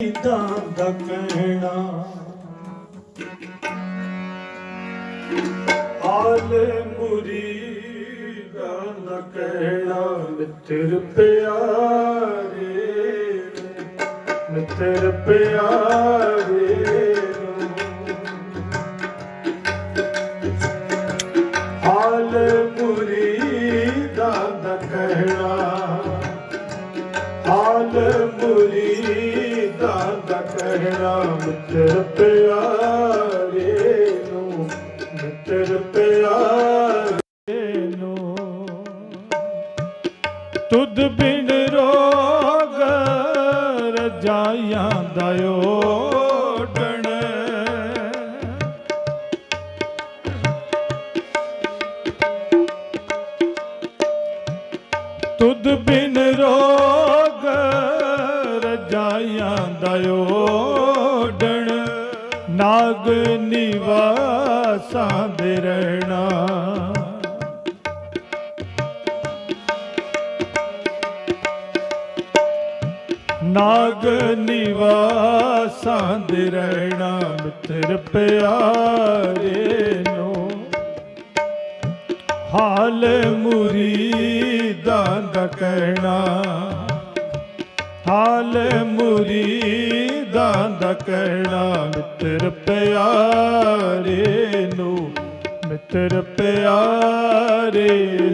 ਦਾ ਦਾ ਕਹਿਣਾ ਹਾਲ ਮੁਰੀਦਾਂ ਦਾ ਕਹਿਣਾ ਮਿੱਤਰ ਪਿਆਰੇ ਮਿੱਤਰ ਪਿਆਰੇ ਹਾਲ ਮੁਰੀਦਾਂ ਦਾ ਕਹਿਣਾ ਦਾ ਕਹਿਣਾ ਮਿੱਤਰ ਪਿਆਰੇ ਨੂੰ, ਮਿੱਤਰ ਪਿਆਰੇ ਨੂੰ। ਤੁਧ ਬਿਨ ਰੋਗ ਰਜਾਈਆਂ ਦਾ ਓਡਣ ਤੁਧ ਬਿਨ ਨਾਗ ਨਿਵਾਸਾਂ ਦੇ ਰਹਿਣਾ। ਨਾਗ ਨਿਵਾਸਾਂ ਦੇ ਰਹਿਣਾ ਮਿੱਤਰ ਪਿਆਰੇ ਨੂੰ। ਹਾਲ ਮੁਰੀਦਾਂ ਦਾ ਕਹਿਣਾ। ਹਾਲ ਮੁਰੀਦਾਂ ਦਾ ਕਹਿਣਾ ਮਿੱਤਰ ਪਿਆਰੇ ਨੂੰ ਮਿੱਤਰ ਪਿਆਰੇ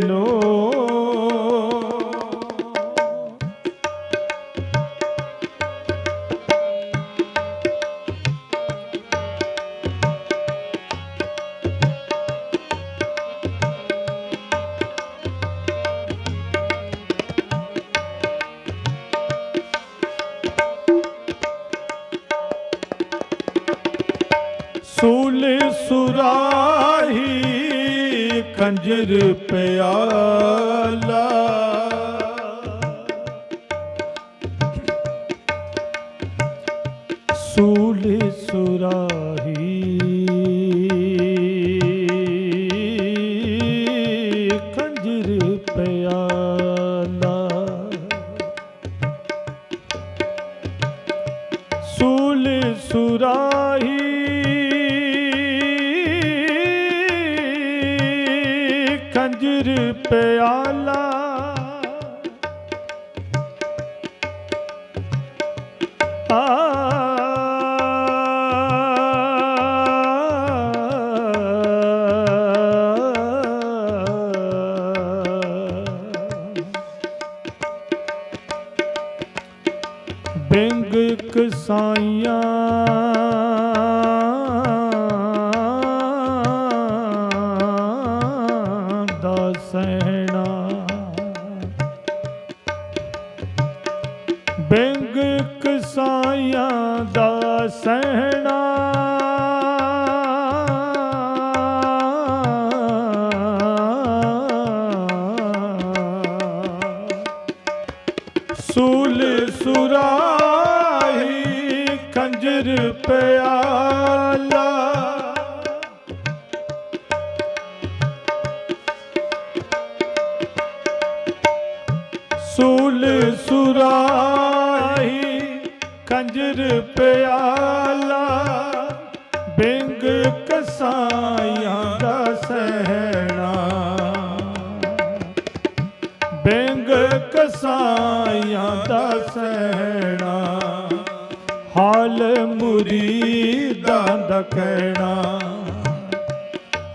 ਨੂੰ। ਸੁਰਾਹੀ ਖੰਜਰ ਪਿਆਲਾ। ਸੂਲ ਸੁਰਾਹੀ ਖੰਜਰ ਪਿਆਲਾ। ਸੂਲ ਸੁਰਾਹੀ ਪਿਆਲਾ। ਆ। ਬਿੰਗ ਕਸਾਈਆਂ ਸਹਿਣਾ। ਬਿੰਗ ਕਸਾਈਆਂ ਦਾ ਸਹਿਣਾ। ਸੂਲ ਸੁਰਾਹੀ ਖੰਜਰ ਪਿਆਲਾ ਸੁਰਾਹੀ ਖੰਜਰ ਪਿਆਲਾ, ਬਿੰਗ ਕਸਾਈਆਂ ਦਾ ਸਹਿਣਾ। ਬਿੰਗ ਕਸਾਈਆਂ ਦਾ ਸਹਿਣਾ, ਹਾਲ ਮੁਰੀਦਾਂ ਦਾ ਕਹਿਣਾ।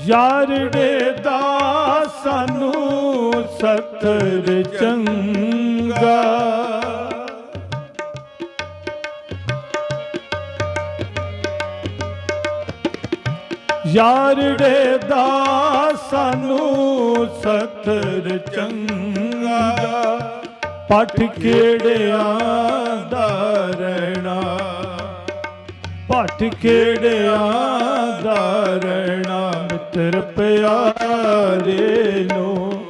ਯਾਰੜੇ ਦਾ ਸਾਨੂੰ ਸਤਰ ਚੰਗਾ। ਯਾਰੜੇ ਦਾ ਸਾਨੂੰ ਸਤਰ ਚੰਗਾ। ਪਟ ਕਿਹੜਿਆਂ ਦਾ ਰਹਿਣਾ। ਪਟ ਕਿਹੜਿਆਂ ਦਾ ਰਹਿਣਾ। ਮਿੱਤਰ ਪਿਆਰੇ ਨੂੰ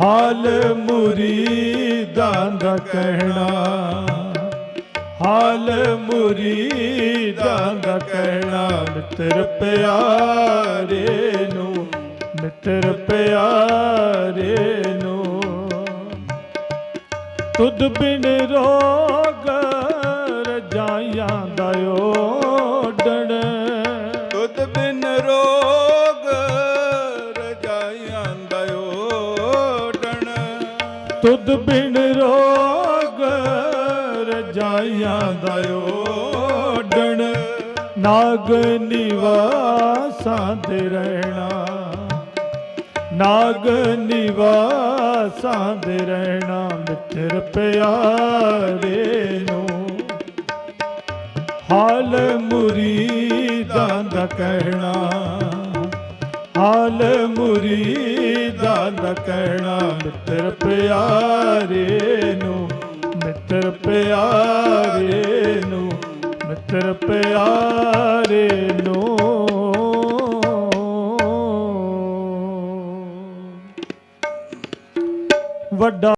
ਹਾਲ ਮੁਰੀਦਾਂ ਦਾ ਕਹਿਣਾ, ਹਾਲ ਮੁਰੀਦਾਂ ਦਾ ਕਹਿਣਾ, ਮਿੱਤਰ ਪਿਆਰੇ ਨੂੰ, ਮਿੱਤਰ ਪਿਆਰੇ ਨੂੰ। ਤੁਧ ਬਿਨ ਰੋਗ ਤੁਧ ਬਿਨ ਰੋਗ ਰਜਾਈਆਂ ਦਾ ਓਡਣ ਨਾਗ ਨਿਵਾਸਾਂ ਤੇ ਰਹਿਣਾ। ਨਾਗ ਨਿਵਾਸਾਂ ਦੇ ਰਹਿਣਾ ਮਿੱਤਰ ਪਿਆਰੇ ਨੂੰ। ਹਾਲ ਮੁਰੀਦਾਂ ਦਾ ਕਹਿਣਾ। ਹਾਲ ਮੁਰੀਦਾਂ ਦਾ ਕਹਿਣਾ ਮਿੱਤਰ ਪਿਆਰੇ ਨੂੰ ਮਿੱਤਰ ਪਿਆਰੇ ਨੂੰ ਮਿੱਤਰ ਪਿਆਰੇ ਨੂੰ। ਵੱਡਾ